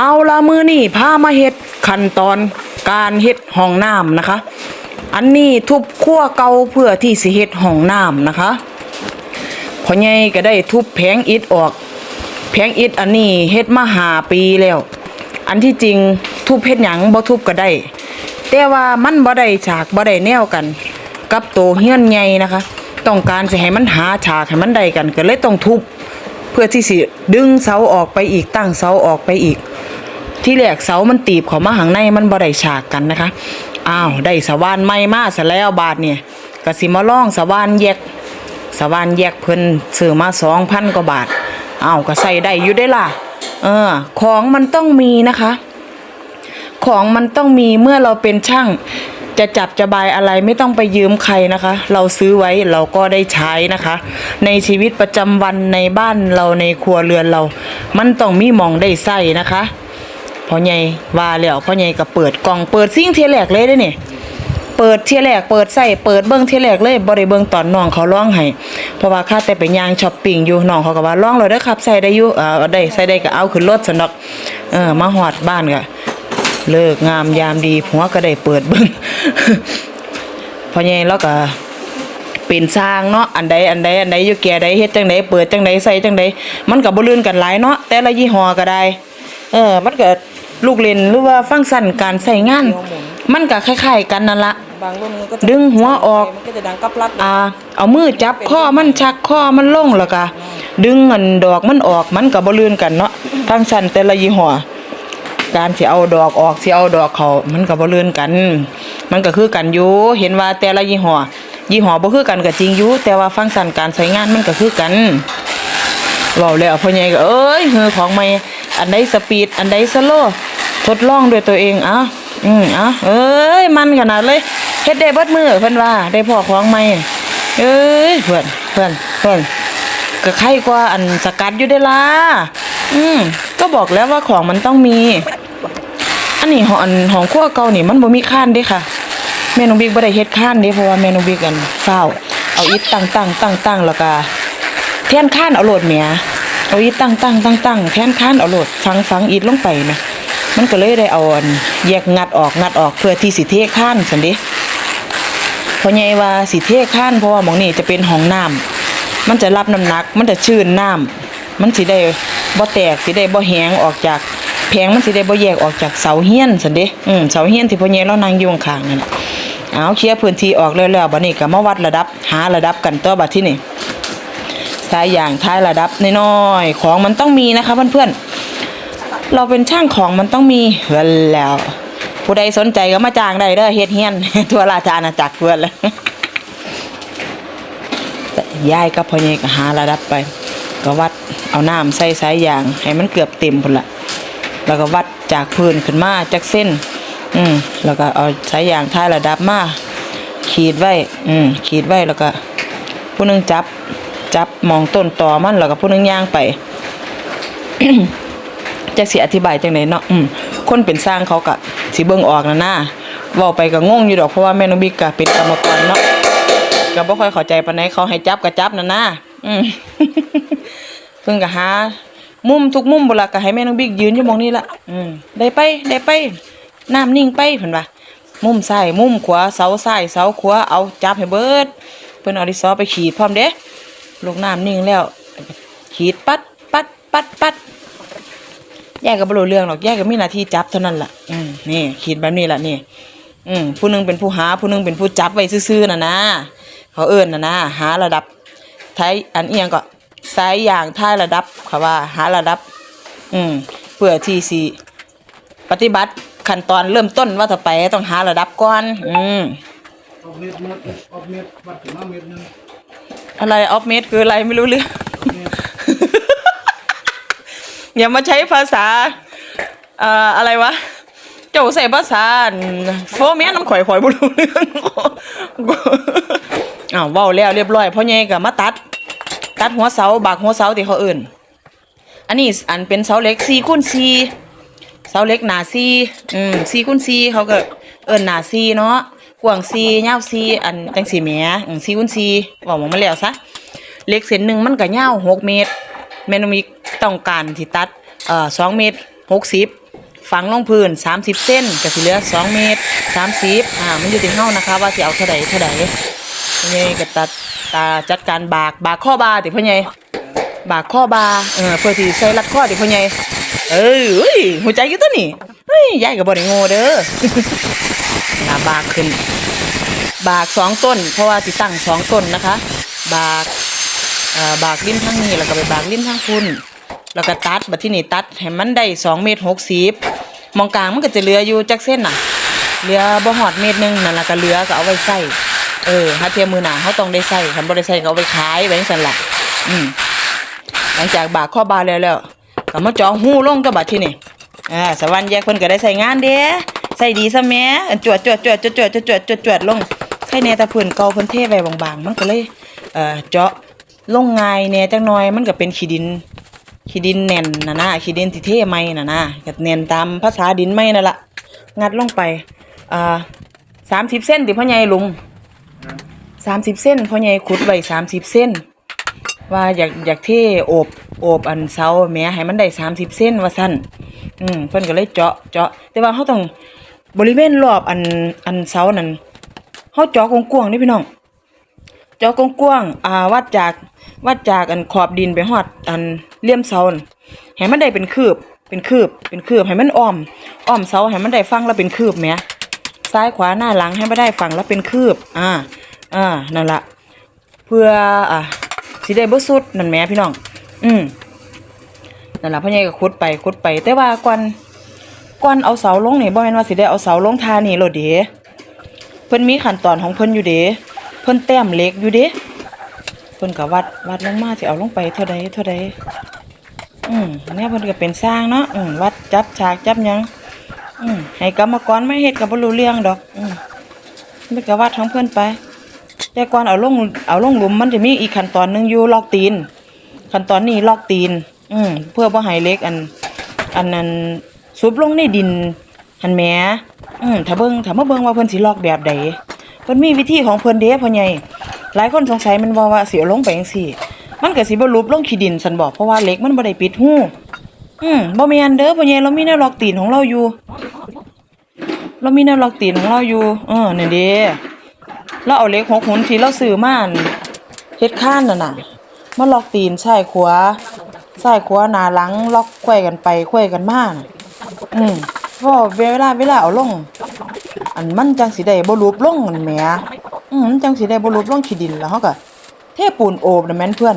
เอาละมือนี่พามาเฮ็ดขั้นตอนการเฮ็ดห้องน้ำนะคะ อันนี้ทุบขั้วเก่าเพื่อที่สิเฮ็ดห้องน้ำนะคะพอใหญ่ก็ได้ทุบแผงอิฐออก แผงอิฐอันนี้เฮ็ดมาหาปีแล้ว อันที่จริงทุบเฮ็ดหยังบ่ทุบก็ได้ แต่ว่ามันบ่ได้ฉากบ่ได้แนวกัน กับโตเฮียนใหญ่นะคะ ต้องการสิให้มันหาฉากให้มันได้กันก็เลยต้องทุบเพื่อที่สิดึงเสาออกไปอีกตั้งเสาออกไปอีก ที่แรกเสามันตีบเขามาข้างในมันบ่ได้ฉากกันนะคะ อ้าวได้สว่านใหม่มาซะแล้วบาทเนี่ยก็สิมาล่องสว่านแยกสว่านแยกเพิ่นซื้อมา2,000กว่าบาทอ้าวก็ใส่ได้อยู่ได้ล่ะ เออ ของมันต้องมีนะคะ ของมันต้องมีเมื่อเราเป็นช่าง จะจับจะบายอะไรไม่ต้องไปยืมใครนะคะ เราซื้อไว้เราก็ได้ใช้นะคะ ในชีวิตประจำวันในบ้านเราในครัวเรือนเรา มันต้องมีมองได้ใส่นะคะ พ่อใหญ่ว่าแล้วพ่อใหญ่ก็เปิดกล่องเปิดซิ่งเทียแรกเลยได้เนี่ยเปิดเทียแรกเปิดใส่เปิดเบิ้งเทียแรกเลยบ่ได้เบิ้งตอนน้องเขาร้องให้เพราะว่าข้าแต่ไปย่างช้อปปิ้งอยู่น้องเขาก็ว่าร้องเลยเด้อครับใส่ได้อยู่เออได้ใส่ได้ก็เอาขึ้นรถสนอกเออมาฮอดบ้านก็เลิกงามยามดีผัวก็ได้เปิดเบิ่งพอใหญ่แล้วก็เป็นสร้างเนาะอันใดอันใดอันใดอยู่แก่ใดเฮ็ดจังใดเปิดจังใดใส่จังใดมันก็บ่ลื่นกันหลายเนาะแต่ละยี่ห้อก็ได้ เออมันก็ ลูกเล่นหรือว่าฟังก์ชันการใช้งาน มันก็คล้ายๆกันนั่นละบางรุ่นมันก็จะดึงหัวออกมันก็จะดังกับลัดอ่าเอามือจับข้อมันชักข้อมันลงแล้วก็ดึงเงินดอกมันออกมันก็บ่ลื่นกันเนาะฟังก์ชันแต่ละยี่ห้อการสิเอาดอกออกสิเอาดอกเขามันก็บ่เลื่อนกัน มันก็คือกันอยู่เห็นว่าแต่ละยี่ห้อยี่ห้อบ่คือกันก็จริงอยู่แต่ว่าฟังก์ชันการใช้งานมันก็คือกันเว้าแล้วพ่อใหญ่ก็เอ้ยเฮือของใหม่ อันใดสปีด อันใดสโลทดลองด้วยตัวเองอ้าอืมอ้าเอ้ย มันขนาดเลยเฮ็ดได้เบิดมือเพิ่นว่า ได้พอของใหม่เอ้ยเพื่อนเพื่อนเพื่อนก็ใครกว่าอันสกัดอยู่ได้ล่ะอืมก็บอกแล้วว่าของมันต้องมี อันนี้ขออันของขั้วเก่านี่มันบ่มีข้านเด้ค่ะแม่น้องบิ๊กบ่ได้เฮ็ดข้านเด้เพราะว่าแม่น้องบิ๊กอันเฝ้าวเอาอิฐตั้งตั้งตั้งตั้งแล้วก็แทนข้านเอาโหลดแหม เอาอิฐตั้งตั้งตั้งตั้งแทนข้านเอาโหลดฝังฝังอิฐลงไปนะมันก็เลยได้เอาอันแยกงัดออกงัดออกเพื่อที่สิเทข้านซั่นเดเพราะไงว่าสิเทข้านเพราะว่าหมองนี่จะเป็นห้องน้ำมันจะรับน้ำหนัก มันจะชื้นน้ำมันสิได้บ่แตกสิได้บ่แห้งออกจากแผงมันสิได้บ่แยกออกจากเสาเฮี้ยนซั่นเด้อืมเสาเฮี้ยนที่พ่อใหญ่เรานั่งยู่ข้างนั่นน่ะเอาเคลียร์พื้นที่ออกแล้วแล้วบัดนี้ก็มาวัดระดับหาระดับกันต่อบัดที่นี่ สายอย่างท้ายระดับน้อยๆของมันต้องมีนะคะเพื่อนๆเราเป็นช่างของมันต้องมีแล้วผู้ใดสนใจก็มาจ้างได้เด้อเฮ็ดเฮียนทั่วราชอาณาจักรเพื่อนเลยยายกับพ่อใหญ่ก็หาระดับไป ก็วัดเอาน้ำใส่สายยาง ให้มันเกือบเต็มพุ่นละแล้วก็วัดจากพื้นขึ้นมาจากเส้น อืมแล้วก็เอาสายยางท้ายระดับมาขีดไว้ อืมขีดไว้แล้วก็ ผู้นึงจับ จับมองต้นตอมันแล้วก็ผู้นึงย่างไปจักสิอธิบายจังไดเนาะอืมคนเป็นสร้างเขาก็สิเบิ่งออกนะนะเว้าไปก็งงอยู่ดอกเพราะว่าแม่นบิกก็เป็นกรรมกรเนาะก็บ่ค่อยเข้าใจปานใดเขาให้จับก็จับนะนะอืมเพิ่นก็หามุมทุกมุมบ่ล่ะก็ให้แม่นองบิ๊กยืนอยู่มองนี้ละอืมได้ไปได้ไปน้ำนิ่งไปเพิ่นว่ามุมซ้ายมุมขวาเสาซ้ายเสาขวาเอาจับให้เบิดเพิ่นเอาดินสอไปขีดพร้อมเด้ ลูกน้ำนิ่งแล้วขีดปัดปัดปัดปัดแยกก็บ่รู้เรื่องหรอกแยกก็มีหน้าที่จับเท่านั้นล่ะอืมนี่ขีดแบบนี้ล่ะนี่ อืมผู้หนึงเป็นผู้หา ผู้หนึงเป็นผู้จับไว้ซื่อๆนะนะเขาเอิ้นนะนะหาระดับท้ายอันเอียงก็สายอย่างท้ายระดับเขาว่า หาระดับ อืมเพื่อที่สิปฏิบัติขั้นตอนเริ่มต้นว่าต่อไปต้องหาระดับก่อน อืมอาเม็ดม็ดเอาเม็ดวัดถึงมาเม็ดนึง อะไรออฟเมดคืออะไรไม่รู้เรื่อง อย่ามาใช้ภาษาเอ่ออะไรวะ เจ้าใส่ภาษาโฟเมียน้ำข่อยข่อยบ่รู้เรื่องอ้าวเว้าแล้วเรียบร้อยพ่อใหญ่ก็มาตัด ตัดหัวเสาบากหัวเสาที่เขาเอิ่น อันนี้อันเป็นเสาเหล็ก4คูณ4เสาเหล็กหนา4อืม4คูณ4เขาก็เอิ้นหนา4เนาะ กว้าง4ยาว4อันจังสีแหมอืม4คูณ4เว้าหมองมาแล้วซะเล็กเส้นหนึ่งมันก็ยาว6เมตรแม่นมีต้องการที่ตัดเอ่อ2เมตร60ฝังลงพื้น 30 เส้นก็สิเหลือ 2 เมตร 30อ่ามันอยู่ที่เฮานะคะ ว่าสิเอาเท่าใดเท่าใดพ่อใหญ่ก็ตัดตาจัดการบากบากข้อบาติพ่อใหญ่บากข้อบาเออเพื่อที่ใส่รัดข้อติพ่อใหญ่ เอ้ยเอ้ยหัวใจอยู่ตัวนี้เฮ้ยยายก็บ่ได้โง่เด้อนาบากขึ้น บากสองต้น เพราะว่าติดตั้งสองต้นนะคะ บากเอ่อบากริมทางนี้แล้วก็ไปบากริมทางคุณแล้วก็ตัดบัดที่นี่ตัดให้มันได้สองเมตรหกสิบมองกลางมันก็จะเหลืออยู่จักเส้นน่ะเหลือบ่หอดเมตรหนึงนั่นละก็เหลือก็เอาไว้ใส่เออถ้าเทียมมือหนาเขาต้องได้ใส่คันบ่ได้ใส่ก็เอาไว้ขายไว้จังซั่นล่ะอืมหลังจากบากข้อบาแล้วแล้ว ก็มาจองหู้ลงกับบัดที่นี่อ่าสวรรค์แยกเพิ่นก็ได้ใส่งานเด้ใส่ดีซะแม่จวดจวดจวดจวดจวดจวดจวดจวดจวดลงใครแน่แต่เพิ่นเกาเพิ่นเทไว้บางๆ มันก็เลยเอ่อเจาะลงง่ายแหน่จักหน่อยมันก็เป็นขี้ดินขี้ดินแน่นนะนะขี้ดินที่เทใหม่นะนะก็แน่นตามภาษาดินใหม่นั่นละงัดลงไปอ่า30เส้นติพ่อใหญ่ลุง30เส้นพ่อใหญ่ขุดไว้30เส้น ว่าอยากอยากเทโอบโอบอันเสาแหม้ให้มันได้30เส้นว่าซั่นอืมเพิ่นก็เลยเจาะเจาะ แต่ว่าเฮาต้องบริเวณรอบอันอันเสานั่นเฮาเจาะกว้างๆนี่พี่น้องเจาะกว้างๆอ่าวัดจากวัดจากอันขอบดินไปฮอดอันเลี่ยมเสาน่ให้มันได้เป็นคืบเป็นคืบเป็นคืบให้มันอ้อมอ้อมเสาให้มันได้ฟังแล้วเป็นคืบแหมซ้ายขวาหน้าหลังให้มันได้ฟังแล้วเป็นคืบ อ่า อ่านั่นละเพื่ออ่า สิได้บ่สุดนั่นแหมพี่น้อง อืมนั่นล่ะพ่อใหญ่ก็ขุดไปขุดไป แต่ว่าก่อนก่อนเอาเสาลงนี่บ่แม่นว่าสิได้เอาเสาลงทานี่โลดเด้เพิ่นมีขั้นตอนของเพิ่นอยู่เด้เพิ่นแต้มเล็กอยู่เด้เพิ่นก็วัดวัดลงมาสิเอาลงไปเท่าใดเท่าใดอืมเนี่ยเพิ่นก็เป็นสร้างเนาะอืมวัดจับฉากจับหยังอืมให้กรรมกรมาเฮ็ดก็บ่รู้เรื่องดอก อืมเพิ่นก็วัดของเพิ่นไป แต่ก่อนเอาลงเอาลงหลุมมันจะมีอีกขั้นตอนหนึงอยู่ลอกตีน ขั้นตอนนี้ลอกตีน อืมเพื่อบ่ให้เล็กอัน อันนั้นซุบลงในดินหันแหมอืมถ้าเบิ่งถ้ามาเบิ่งว่าเพิ่นสิลอกแบบใดเพิ่นมีวิธีของเพิ่นเด้พ่อใหญ่หลายคนสงสัยมันว่าว่าสิเอาลงไปจังซี่ มันก็สิบ่ลุบลงขี้ดินซั่นบอกเพราะว่าเหล็กมันบ่ได้ปิดหูอืมบ่แม่นเด้อพ่อใหญ่เรามีแนวลอกตีนของเราอยู่ เรามีแนวลอกตีนของเราอยู่เออนี่นเด้ เราเอาเหล็กหกหุนที่เราซื้อมานเฮ็ดข้านนั่นน่ะมาล็อกตีนซ้ายขวาซ้ายขวาหน้าหลังล็อกไขวกันไปไขวกันมาน่ะอืมเพราะเวลาเวลาเอาลง อันมันจังสิได้บ่รูปลงนั่นแหมอืมจังสิได้บ่รูปลงขี้ดินแล้วเฮาก็เทปูนโอบนั่นแม่นเพื่อน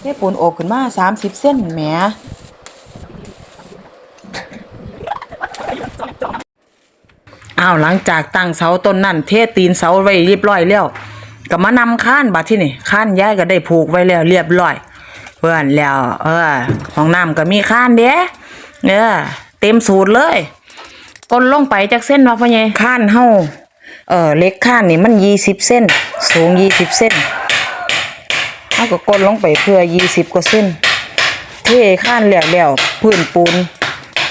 เทปูนโอบขึ้นมา30เส้นแหม อ้าวหลังจากตั้งเสาต้นนั่นเทตีนเสาไว้เรียบร้อยแล้วก็มานำค้านบัดที่นี่ค้านย้ายก็ได้ผูกไว้แล้วเรียบร้อย เพื่อนแล้ว เออห้องน้ำก็มีค้านเด้เออเต็มสูตรเลยก้นลงไปจากเส้นว่าพ่อใหญ่ค้านเฮาเออเล็กค้านนี่มันยี่สิบเส้น สูงยี่สิบเส้นเฮาก็ก้นลงไปเพื่อยี่สิบกว่าเส้นเทค้านแล้วแล้วพื้นปูน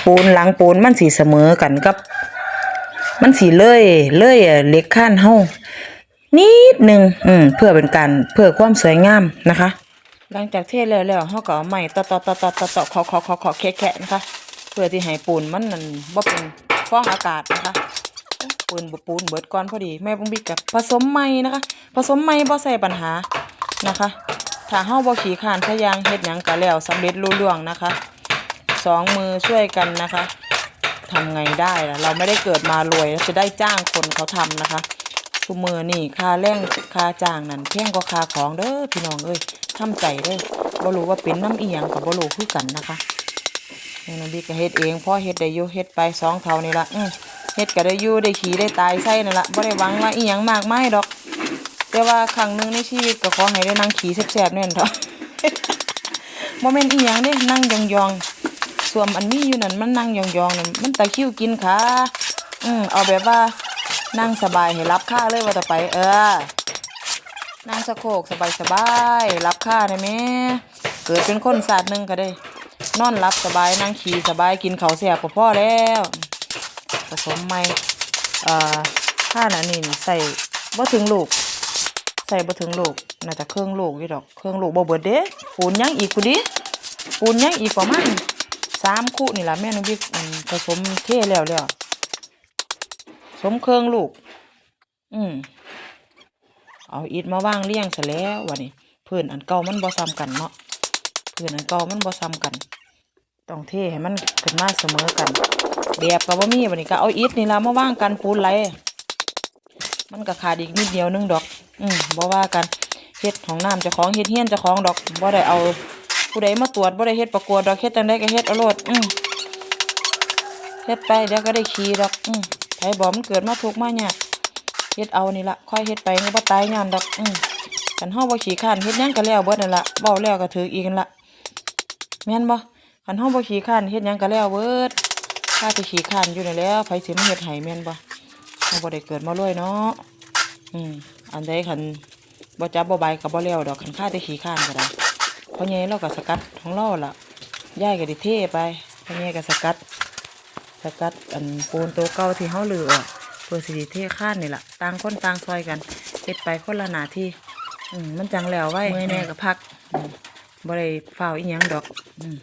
ปูนหลังปูนมันสีเสมอกันกับ มันสีเลยเลยเอ่อเล็กค้นเฮานิดหนึ่งอืมเพื่อเป็นการเพื่อความสวยงามนะคะ หลังจากเทแล้วแล้วเฮาก็เอาไม้ตอตอตอตอตอตอขอขอขอขอแคะแคะนะคะ เพื่อที่ให้ปูนมันนั่นบ่เป็นฟองอากาศนะคะปูนบ่ปูนเบิดก่อนพอดีแม่บุ้งบิ๊กกับผสมใหม่นะคะ ผสมใหม่บ่ใส่ปัญหานะคะถ้าเฮาบ่ขี้ข้านพะยางเฮ็ดหยังก็แล้วสำเร็จรุ่ล่วงนะคะสองมือช่วยกันนะคะ ทำไงได้ล่ะเราไม่ได้เกิดมารวยจะได้จ้างคนเขาทำนะคะทุมือนี่ค่าแรงค่าจ้างนั่นแพงกว่าค่าของเด้อพี่น้องเอ้ยทำใจเด้อบ่รู้ว่าเป็นน้ำอียงกับบ่รู้คือกันนะคะแม่น้องบิ๊กก็เฮ็ดเองพ่อเฮ็ดได้อยู่เฮ็ดไปสองเท่านี่ละเฮ็ดก็ได้อยู่ได้ขี่ได้ตายใส่นั่นละบ่ได้หวังว่าอีหยังมากมายดอก แต่ว่าครั้งหนึ่งในชีวิตก็ขอให้ได้นั่งขี่แซ่บๆแน่นเถอะบ่แม่นอีหยังเด้นั่งยองๆ ส่วนอันมีอยู่นั่นมันนั่งยองๆนั่นมันตะคริวกินขาอืมเอาแบบว่านั่งสบายให้รับค่าเลยว่าต่อไป เออ นั่งสะโคกสบายสบายๆรับค่าได้ไหมเกิดเป็นคนศาสตร์หนึ่งก็ได้ นอนรับสบายนั่งขี่สบายกินเขาวแซ่บก็พอแล้วผสมไม่เอ่อค่าน่ะนี่ใส่บ่ถึงลูก ใส่บ่ถึงลูกน่าจะเครื่องลูกอยู่ดอก เครื่องลูกบ่เบิดเด้ปูนยังอีกกูดิปูนยังอีกประมาณ สามคู่นี่แหละแม่น้องบิ๊กผสมเทแล้วแล้วสมเครื่องลูก อืมเอาอิฐมาว่างเรียงซะแล้ววันนี้เพื้นอันเก่ามันบ่ซ้ำกันเนาะเพื้นอันเก่ามันบ่ซ้ำกัน ต้องเทให้มันขึ้นมาเสมอกันแบบก็บ่มีบัดนี้ก็เอาอิฐนี่ละมาว่างกันปูนไหลมันก็ขาดอีกนิดเดียวนึงดอก อืมบ่ว่ากันเฮ็ดของน้ำเจ้าของเฮ็ดเฮียนเจ้าของดอกบ่ได้เอา ผู้ใดมาตรวจบ่ได้เฮ็ดประกวดดอกเฮ็ดจังได๋ก็เฮ็ดเอาโลดอืมเฮ็ดไปเดี๋ยวก็ได้ขี่ดอกอืมไผบอกมันเกิดมาทุกข์มายากเฮ็ดเอานี่ละค่อยเฮ็ดไปก็บ่ตายย้อนดอกอืมคันเฮาบ่ขี้คร้านเฮ็ดหยังก็แล้วเบิดนั่นล่ะเว้าแล้วก็ถืออีกนั่นล่ะแม่นบ่คันเฮาบ่ขี้คร้านเฮ็ดหยังก็แล้วเบิดถ้าไปขี้คร้านอยู่นั่นแล้วไผสิมาเฮ็ดให้แม่นบ่เฮาบ่ได้เกิดมารวยเนาะอืมอันใดคันบ่จับบ่ใบก็บ่แล้วดอกคันค่าแต่ขี้คร้านก็ได้ พราะไงเราก็สกัดของเราล่ะยายก็ได้เทไปเพราะไงก็สกัด สกัดอันปูนตัวเก่าที่เฮาลือออกเพื่อสิได้เทข้านนี่ล่ะต่างคนต่างซอยกันเฮ็ดไปคนละหน้าที่อืมมันจังแล้วไว้เมื่อยแน่ก็พักอืมบ่ได้ฝ้าวอีหยังดอก อืม